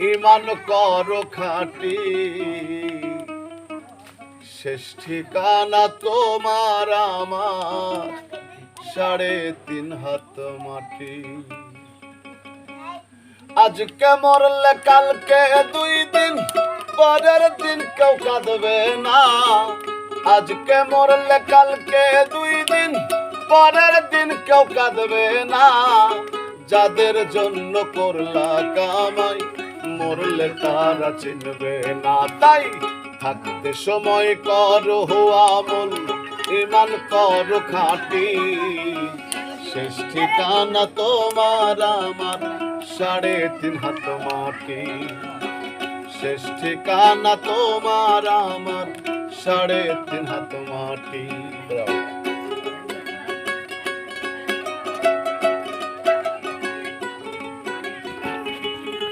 ইমান করো খাটি। শেষ ঠিকানা তোমার আমার, সাড়ে তিন হাত মাটি। আজকে মরলে কালকে দুই দিন, পরের দিন কেউ কাঁদবে না। আজকে মরলে কালকে দুই দিন, পরের দিন কেউ কাঁদবে না। যাদের জন্য করলা কামাই মরলে তারা চিনবে না। তাই থাকতে সময় করো আমল ইমান করো খাটি। শেষ ঠিকানা তোমার আমার, সাড়ে তিন হাত মাটি। শেষ ঠিকানা তোমার আমার, সাড়ে তিন হাত মাটি।